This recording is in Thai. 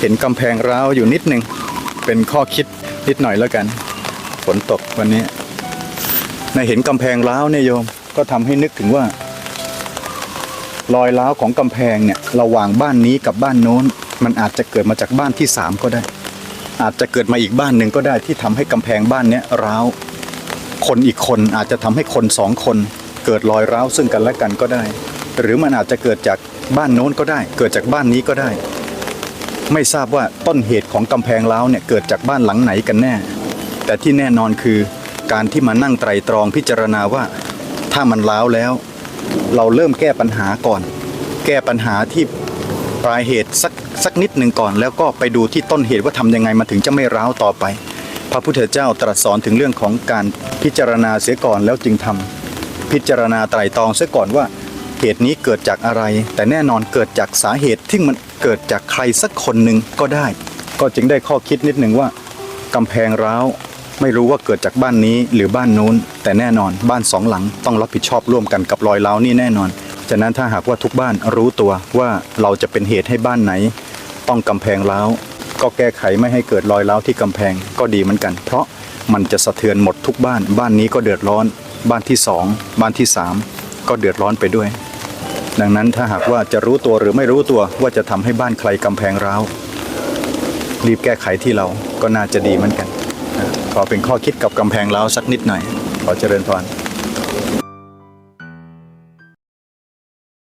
เห็นกำแพงร้าวอยู่นิดหนึ่งเป็นข้อคิดนิดหน่อยแล้วกันฝนตกวันนี้ในเห็นกำแพงร้าวเนี่ยโยมก็ทำให้นึกถึงว่า รอยร้าวของกำแพงเนี่ยระหว่างบ้านนี้กับบ้านโน้น มันอาจจะเกิดมาจากบ้านที่สามก็ได้ อาจจะเกิดมาอีกบ้านหนึ่งก็ได้ที่ทำให้กำแพงบ้านเนี้ยร้าวคนอีกคนอาจจะทำให้คนสองคนเกิดรอยร้าวซึ่งกันและกันก็ได้ หรือมันอาจจะเกิดจากบ้านโน้นก็ได้ เกิดจากบ้านนี้ก็ได้ ไม่ทราบว่าต้นเหตุของกำแพงร้าวเนี่ยเกิดจากบ้านหลังไหนกันแน่ แต่ที่แน่นอนคือการที่มานั่งไตรตรองพิจารณาว่า ถ้ามันร้าวแล้ว เราเริ่มแก้ปัญหาก่อน แก้ปัญหาที่ปลายเหตุสักสักนิดหนึ่งก่อน แล้วก็ไปดูที่ต้นเหตุว่าทำยังไงมันถึงจะไม่ร้าวต่อไป พระพุทธเจ้าตรัสสอนถึงเรื่องของการพิจารณาเสียก่อนแล้วจึงทำพิจารณาไตรตรองเสียก่อนว่า เหตุนี้เกิดจากอะไร แต่แน่นอนเกิดจากสาเหตุที่มันเกิดจากใครสักคนหนึ่งก็ได้ ก็จึงได้ข้อคิดนิดหนึ่งว่ากำแพงร้าวไม่รู้ว่าเกิดจากบ้านนี้หรือบ้านนู้น แต่แน่นอนบ้านสองหลังต้องรับผิดชอบร่วมกันกับรอยร้าวนี่แน่นอนฉะนั้นถ้าหากว่าทุกบ้านรู้ตัวว่าเราจะเป็นเหตุให้บ้านไหน ต้องกำแพงร้าวก็แก้ไขไม่ให้เกิดรอยร้าวที่กำแพงก็ดีเหมือนกัน เพราะมันจะสะเทือนหมดทุกบ้าน บ้านนี้ก็เดือดร้อน บ้านที่สองบ้านที่สามก็เดือดร้อนไปด้วย ดังนั้นถ้าหากว่าจะรู้ตัวหรือไม่รู้ตัวว่าจะทำให้บ้านใครกำแพงร้าวรีบแก้ไขที่เราก็น่าจะดีเหมือนกัน ขอเป็นข้อคิดกับกำแพงร้าวสักนิดหน่อย ขอเจริญพร